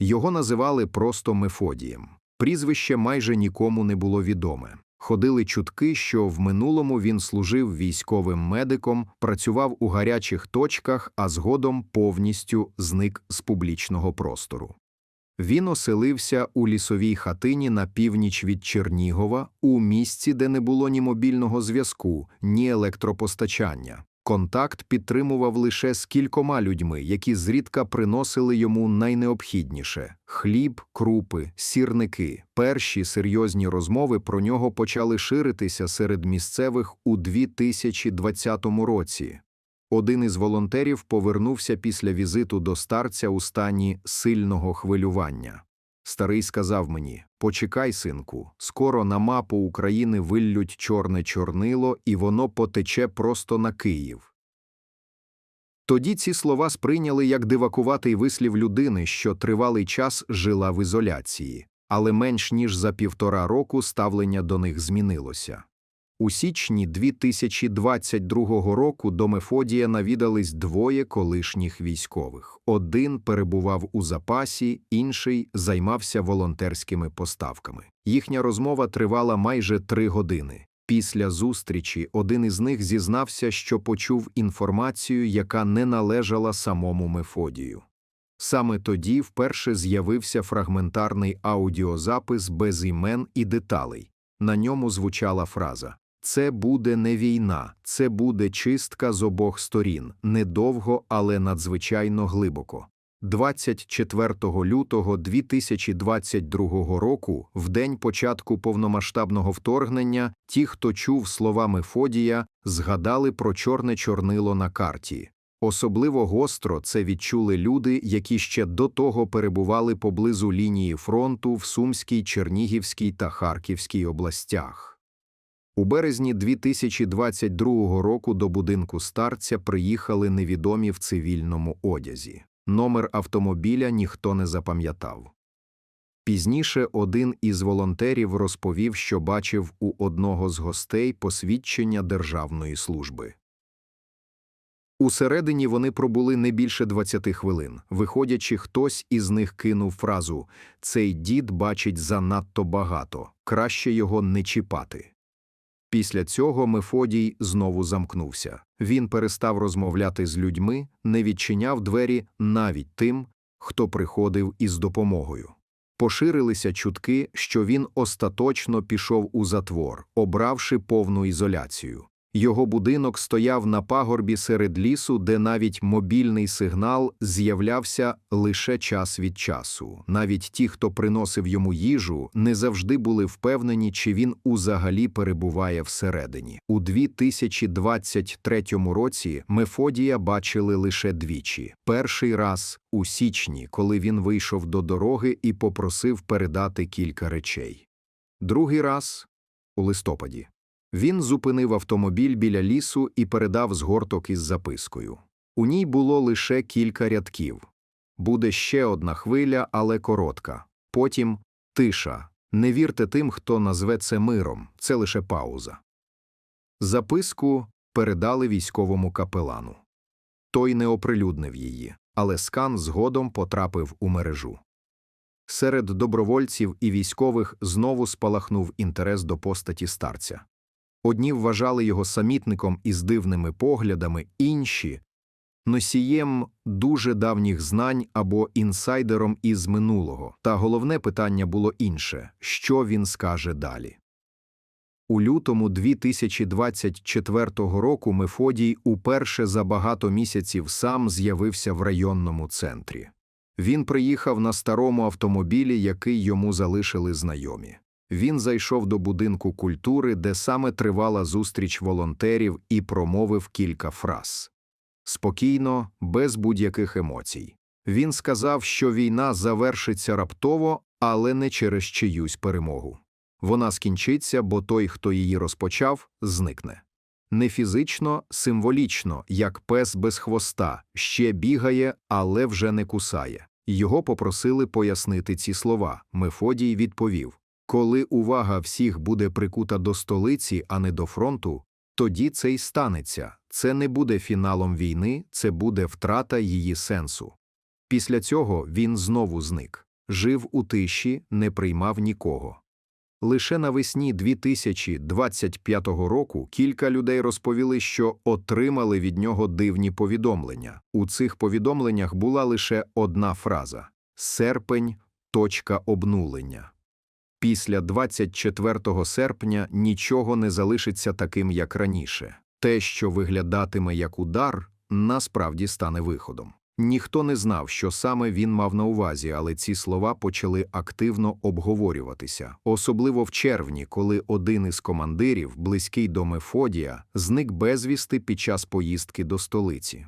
Його називали просто Мефодієм. Прізвище майже нікому не було відоме. Ходили чутки, що в минулому він служив військовим медиком, працював у гарячих точках, а згодом повністю зник з публічного простору. Він оселився у лісовій хатині на північ від Чернігова, у місці, де не було ні мобільного зв'язку, ні електропостачання. Контакт підтримував лише з кількома людьми, які зрідка приносили йому найнеобхідніше хліб, крупи, сірники. Перші серйозні розмови про нього почали ширитися серед місцевих у 2020 році. Один із волонтерів повернувся після візиту до старця у стані сильного хвилювання. Старий сказав мені: Почекай, синку, скоро на мапу України виллють чорне чорнило, і воно потече просто на Київ. Тоді ці слова сприйняли як дивакуватий вислів людини, що тривалий час жила в ізоляції, але менш ніж за півтора року ставлення до них змінилося. У січні 2022 року до Мефодія навідались двоє колишніх військових. Один перебував у запасі, інший займався волонтерськими поставками. Їхня розмова тривала майже три години. Після зустрічі один із них зізнався, що почув інформацію, яка не належала самому Мефодію. Саме тоді вперше з'явився фрагментарний аудіозапис без імен і деталей. На ньому звучала фраза це буде не війна, це буде чистка з обох сторін, недовго, але надзвичайно глибоко. 24 лютого 2022 року, в день початку повномасштабного вторгнення, ті, хто чув слова Мефодія, згадали про чорне чорнило на карті. Особливо гостро це відчули люди, які ще до того перебували поблизу лінії фронту в Сумській, Чернігівській та Харківській областях. У березні 2022 року до будинку старця приїхали невідомі в цивільному одязі. Номер автомобіля ніхто не запам'ятав. Пізніше один із волонтерів розповів, що бачив у одного з гостей посвідчення державної служби. Усередині вони пробули не більше 20 хвилин. Виходячи, хтось із них кинув фразу Цей дід бачить занадто багато, краще його не чіпати. Після цього Мефодій знову замкнувся. Він перестав розмовляти з людьми, не відчиняв двері навіть тим, хто приходив із допомогою. Поширилися чутки, що він остаточно пішов у затвор, обравши повну ізоляцію. Його будинок стояв на пагорбі серед лісу, де навіть мобільний сигнал з'являвся лише час від часу. Навіть ті, хто приносив йому їжу, не завжди були впевнені, чи він узагалі перебуває всередині. У 2023 році Мефодія бачили лише двічі: перший раз у січні, коли він вийшов до дороги і попросив передати кілька речей, другий раз у листопаді. Він зупинив автомобіль біля лісу і передав згорток із запискою. У ній було лише кілька рядків. Буде ще одна хвиля, але коротка. Потім тиша. Не вірте тим, хто назве це миром, це лише пауза. Записку передали військовому капелану. Той не оприлюднив її, але скан згодом потрапив у мережу. Серед добровольців і військових знову спалахнув інтерес до постаті старця. Одні вважали його самітником із дивними поглядами, інші носієм дуже давніх знань або інсайдером із минулого. Та головне питання було інше що він скаже далі. У лютому 2024 року Мефодій уперше за багато місяців сам з'явився в районному центрі. Він приїхав на старому автомобілі, який йому залишили знайомі. Він зайшов до будинку культури, де саме тривала зустріч волонтерів, і промовив кілька фраз. Спокійно, без будь-яких емоцій. Він сказав, що війна завершиться раптово, але не через чиюсь перемогу. Вона скінчиться, бо той, хто її розпочав, зникне. Не фізично, символічно, як пес без хвоста, ще бігає, але вже не кусає. Його попросили пояснити ці слова. Мефодій відповів коли увага всіх буде прикута до столиці, а не до фронту, тоді це й станеться. Це не буде фіналом війни, це буде втрата її сенсу. Після цього він знову зник. жив у тиші, не приймав нікого. Лише навесні 2025 року кілька людей розповіли, що отримали від нього дивні повідомлення. У цих повідомленнях була лише одна фраза серпень, точка обнулення. Після 24 серпня нічого не залишиться таким, як раніше. Те, що виглядатиме як удар, насправді стане виходом. Ніхто не знав, що саме він мав на увазі, але ці слова почали активно обговорюватися, особливо в червні, коли один із командирів, близький до Мефодія, зник безвісти під час поїздки до столиці.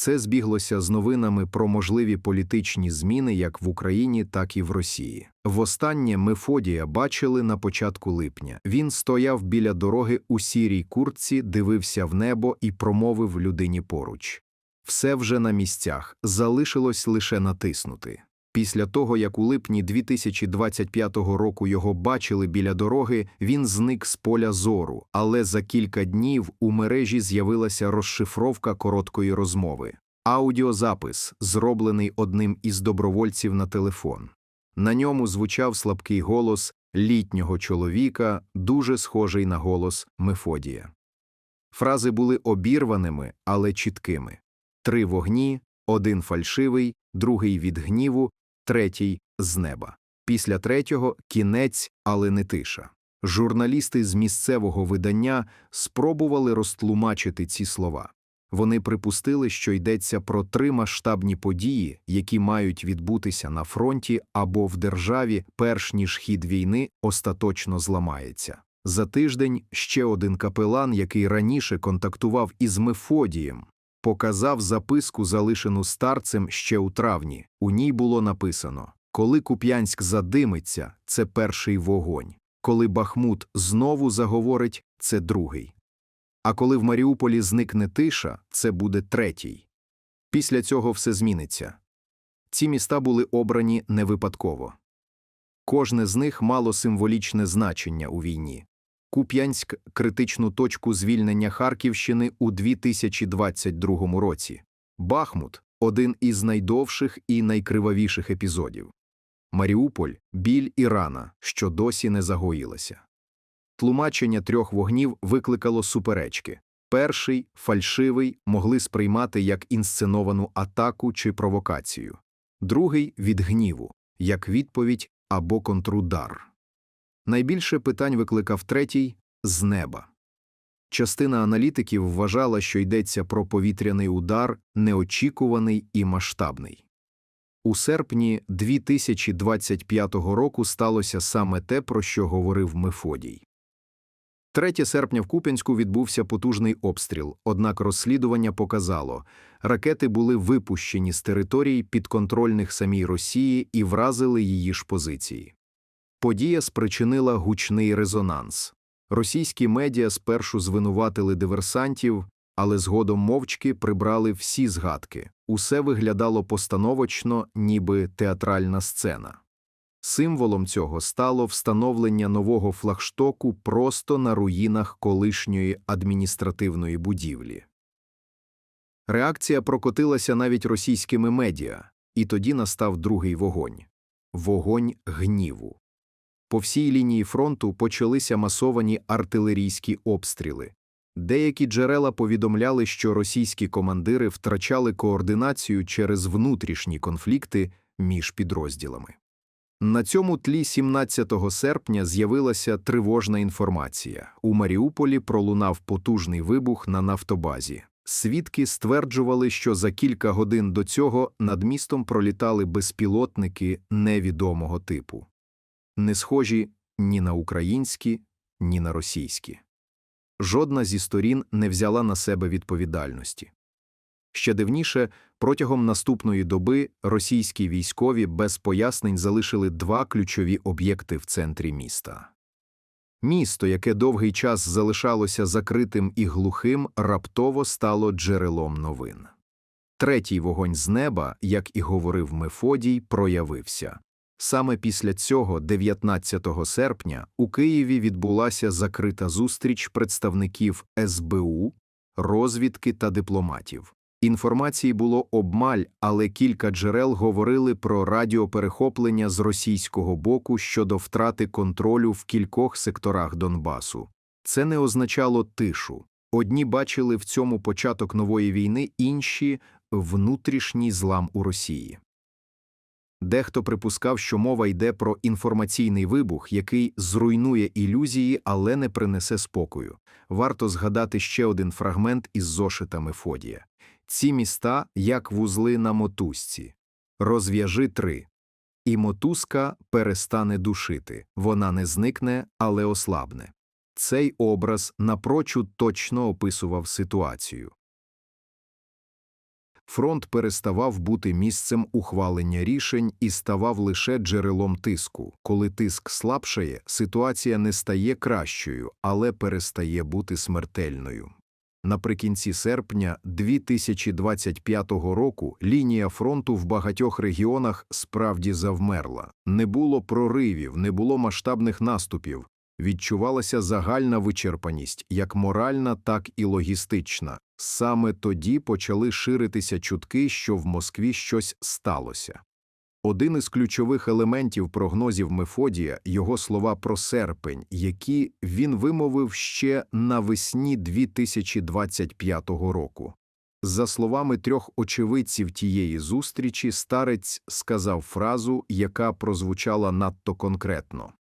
Це збіглося з новинами про можливі політичні зміни як в Україні, так і в Росії. Востаннє Мефодія бачили на початку липня. Він стояв біля дороги у сірій куртці, дивився в небо і промовив людині поруч. Все вже на місцях, залишилось лише натиснути. Після того, як у липні 2025 року його бачили біля дороги, він зник з поля зору, але за кілька днів у мережі з'явилася розшифровка короткої розмови. Аудіозапис, зроблений одним із добровольців на телефон. На ньому звучав слабкий голос літнього чоловіка, дуже схожий на голос Мефодія. Фрази були обірваними, але чіткими. Три вогні, один фальшивий, другий від гніву, третій з неба. Після третього кінець, але не тиша. Журналісти з місцевого видання спробували розтлумачити ці слова. Вони припустили, що йдеться про три масштабні події, які мають відбутися на фронті або в державі, перш ніж хід війни остаточно зламається. За тиждень ще один капелан, який раніше контактував із Мефодієм, показав записку, залишену старцем ще у травні. У ній було написано: Коли Куп'янськ задимиться, це перший вогонь. Коли Бахмут знову заговорить, це другий. А коли в Маріуполі зникне тиша, це буде третій. Після цього все зміниться. Ці міста були обрані не випадково. Кожне з них мало символічне значення у війні. Куп'янськ критичну точку звільнення Харківщини у 2022 році. Бахмут один із найдовших і найкривавіших епізодів. Маріуполь біль і рана, що досі не загоїлася. Тлумачення трьох вогнів викликало суперечки. Перший, фальшивий, могли сприймати як інсценовану атаку чи провокацію, другий від гніву, як відповідь або контрудар. Найбільше питань викликав третій з неба. Частина аналітиків вважала, що йдеться про повітряний удар, неочікуваний і масштабний. У серпні 2025 року сталося саме те, про що говорив Мефодій. 3 серпня в Куп'янську відбувся потужний обстріл, однак розслідування показало, ракети були випущені з територій підконтрольних самій Росії і вразили її ж позиції. Подія спричинила гучний резонанс. Російські медіа спершу звинуватили диверсантів, але згодом мовчки прибрали всі згадки. Усе виглядало постановочно, ніби театральна сцена. Символом цього стало встановлення нового флагштоку просто на руїнах колишньої адміністративної будівлі. Реакція прокотилася навіть російськими медіа, і тоді настав другий вогонь вогонь гніву. По всій лінії фронту почалися масовані артилерійські обстріли. Деякі джерела повідомляли, що російські командири втрачали координацію через внутрішні конфлікти між підрозділами. На цьому тлі 17 серпня з'явилася тривожна інформація. У Маріуполі пролунав потужний вибух на нафтобазі. Свідки стверджували, що за кілька годин до цього над містом пролітали безпілотники невідомого типу не схожі ні на українські, ні на російські. Жодна зі сторін не взяла на себе відповідальності. Ще дивніше, протягом наступної доби російські військові без пояснень залишили два ключові об'єкти в центрі міста. Місто, яке довгий час залишалося закритим і глухим, раптово стало джерелом новин. Третій вогонь з неба, як і говорив Мефодій, проявився. Саме після цього, 19 серпня, у Києві відбулася закрита зустріч представників СБУ, розвідки та дипломатів. Інформації було обмаль, але кілька джерел говорили про радіоперехоплення з російського боку щодо втрати контролю в кількох секторах Донбасу. Це не означало тишу. Одні бачили в цьому початок нової війни, інші – внутрішній злам у Росії. Дехто припускав, що мова йде про інформаційний вибух, який зруйнує ілюзії, але не принесе спокою. Варто згадати ще один фрагмент із зошита Мефодія. Ці міста, як вузли на мотузці. Розв'яжи три. І мотузка перестане душити. Вона не зникне, але ослабне. Цей образ напрочуд точно описував ситуацію. Фронт переставав бути місцем ухвалення рішень і ставав лише джерелом тиску. Коли тиск слабшає, ситуація не стає кращою, але перестає бути смертельною. Наприкінці серпня 2025 року лінія фронту в багатьох регіонах справді завмерла. Не було проривів, не було масштабних наступів. Відчувалася загальна вичерпаність, як моральна, так і логістична. Саме тоді почали ширитися чутки, що в Москві щось сталося. Один із ключових елементів прогнозів Мефодія – його слова про серпень, які він вимовив ще навесні 2025 року. За словами трьох очевидців тієї зустрічі, старець сказав фразу, яка прозвучала надто конкретно.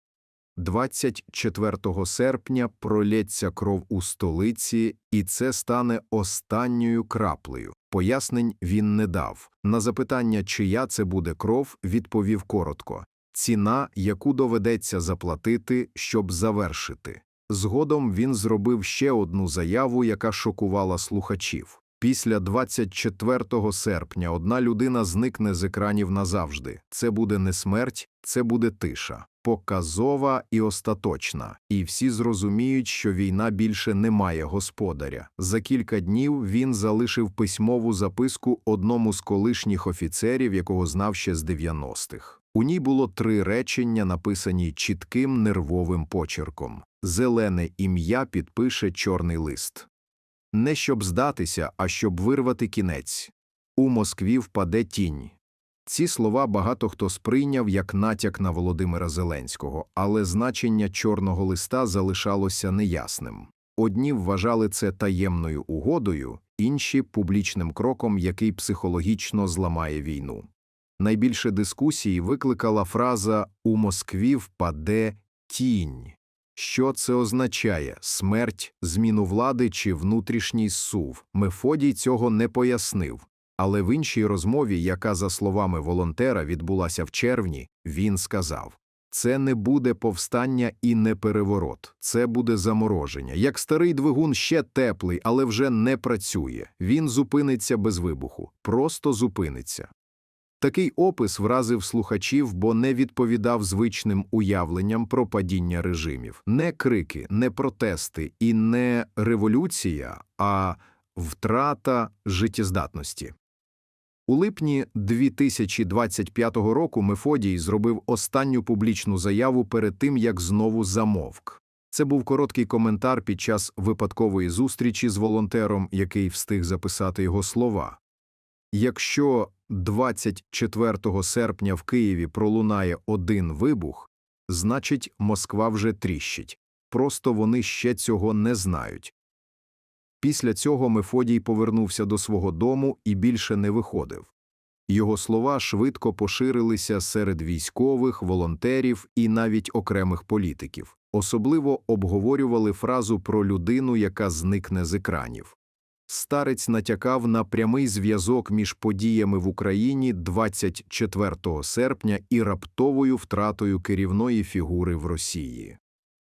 24 серпня пролється кров у столиці, і це стане останньою краплею. Пояснень він не дав. На запитання, чия це буде кров, відповів коротко ціна, яку доведеться заплатити, щоб завершити. Згодом він зробив ще одну заяву, яка шокувала слухачів. Після 24 серпня одна людина зникне з екранів назавжди. Це буде не смерть, це буде тиша, показова і остаточна. І всі зрозуміють, що війна більше не має господаря. За кілька днів він залишив письмову записку одному з колишніх офіцерів, якого знав ще з 90-х. У ній було три речення, написані чітким нервовим почерком. Зелене ім'я підпише чорний лист. Не щоб здатися, а щоб вирвати кінець. У Москві впаде тінь. Ці слова багато хто сприйняв як натяк на Володимира Зеленського, але значення чорного листа залишалося неясним. Одні вважали це таємною угодою, інші публічним кроком, який психологічно зламає війну. Найбільше дискусії викликала фраза У Москві впаде тінь. Що це означає смерть, зміну влади чи внутрішній сув? Мефодій цього не пояснив. Але в іншій розмові, яка, за словами волонтера, відбулася в червні, він сказав це не буде повстання і не переворот, це буде замороження. Як старий двигун ще теплий, але вже не працює. Він зупиниться без вибуху, просто зупиниться. Такий опис вразив слухачів, бо не відповідав звичним уявленням про падіння режимів. Не крики, не протести і не революція, а втрата життєздатності. У липні 2025 року Мефодій зробив останню публічну заяву перед тим, як знову замовк. Це був короткий коментар під час випадкової зустрічі з волонтером, який встиг записати його слова. Якщо 24 серпня в Києві пролунає один вибух, значить, Москва вже тріщить. Просто вони ще цього не знають. Після цього Мефодій повернувся до свого дому і більше не виходив. Його слова швидко поширилися серед військових, волонтерів і навіть окремих політиків. Особливо обговорювали фразу про людину, яка зникне з екранів. Старець натякав на прямий зв'язок між подіями в Україні 24 серпня і раптовою втратою керівної фігури в Росії.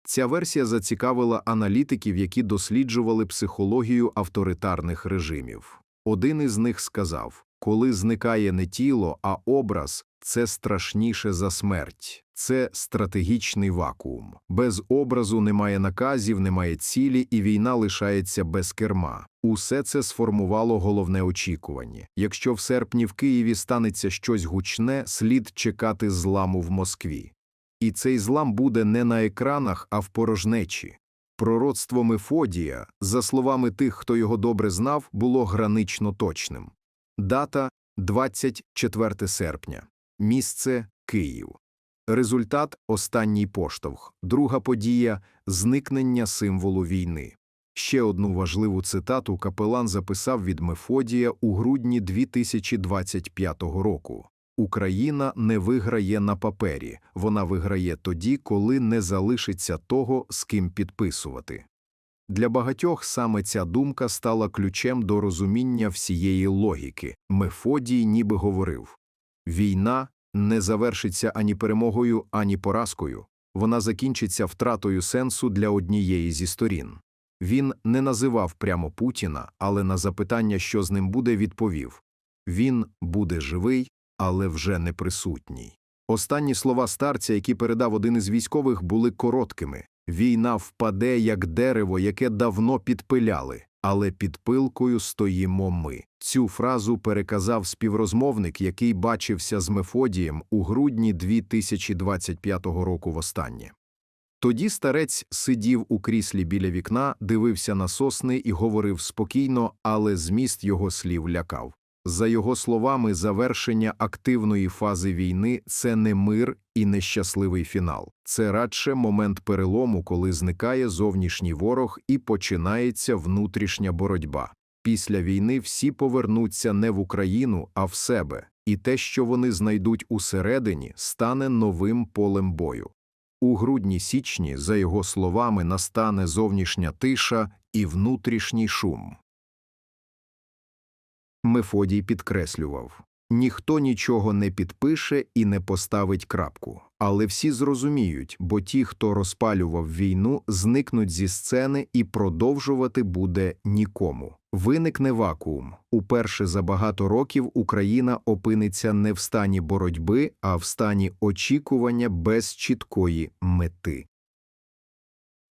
Ця версія зацікавила аналітиків, які досліджували психологію авторитарних режимів. Один із них сказав коли зникає не тіло, а образ, це страшніше за смерть, це стратегічний вакуум. Без образу немає наказів, немає цілі, і війна лишається без керма. Усе це сформувало головне очікування. Якщо в серпні в Києві станеться щось гучне, слід чекати зламу в Москві. І цей злам буде не на екранах, а в порожнечі. Пророцтво Мефодія, за словами тих, хто його добре знав, було гранично точним. Дата 24 серпня. Місце Київ. Результат останній поштовх. Друга подія зникнення символу війни. Ще одну важливу цитату капелан записав від Мефодія у грудні 2025 року. Україна не виграє на папері, вона виграє тоді, коли не залишиться того, з ким підписувати. Для багатьох саме ця думка стала ключем до розуміння всієї логіки. Мефодій ніби говорив війна не завершиться ані перемогою, ані поразкою, вона закінчиться втратою сенсу для однієї зі сторін. Він не називав прямо Путіна, але на запитання, що з ним буде, відповів він буде живий, але вже не присутній. Останні слова старця, які передав один із військових, були короткими війна впаде, як дерево, яке давно підпиляли, але під пилкою стоїмо ми. Цю фразу переказав співрозмовник, який бачився з Мефодієм у грудні 2025 року востаннє. Тоді старець сидів у кріслі біля вікна, дивився на сосни і говорив спокійно, але зміст його слів лякав. За його словами, завершення активної фази війни це не мир і не щасливий фінал. Це радше момент перелому, коли зникає зовнішній ворог і починається внутрішня боротьба. Після війни всі повернуться не в Україну, а в себе, і те, що вони знайдуть усередині, стане новим полем бою. У грудні-січні, за його словами, настане зовнішня тиша і внутрішній шум. Мефодій підкреслював ніхто нічого не підпише і не поставить крапку, але всі зрозуміють, бо ті, хто розпалював війну, зникнуть зі сцени і продовжувати буде нікому. Виникне вакуум. Уперше за багато років Україна опиниться не в стані боротьби, а в стані очікування без чіткої мети.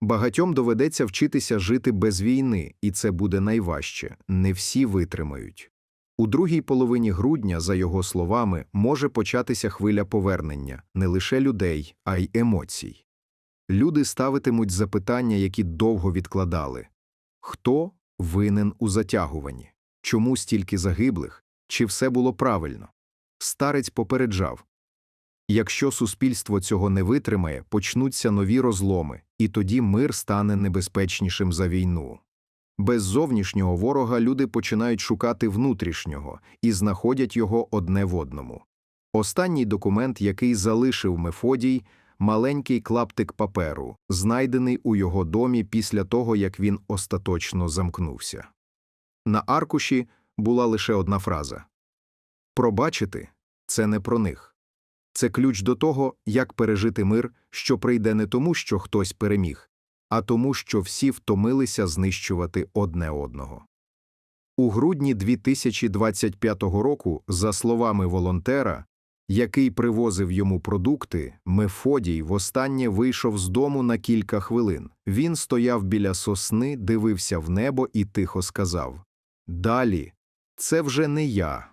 Багатьом доведеться вчитися жити без війни, і це буде найважче. Не всі витримають. У другій половині грудня, за його словами, може початися хвиля повернення не лише людей, а й емоцій. Люди ставитимуть запитання, які довго відкладали хто винен у затягуванні, чому стільки загиблих, чи все було правильно? Старець попереджав якщо суспільство цього не витримає, почнуться нові розломи, і тоді мир стане небезпечнішим за війну. Без зовнішнього ворога люди починають шукати внутрішнього і знаходять його одне в одному. Останній документ, який залишив Мефодій, маленький клаптик паперу, знайдений у його домі після того, як він остаточно замкнувся. На аркуші була лише одна фраза Пробачити це не про них. Це ключ до того, як пережити мир, що прийде не тому, що хтось переміг, а тому, що всі втомилися знищувати одне одного. У грудні 2025 року, за словами волонтера, який привозив йому продукти, Мефодій востаннє вийшов з дому на кілька хвилин. Він стояв біля сосни, дивився в небо і тихо сказав Далі, це вже не я,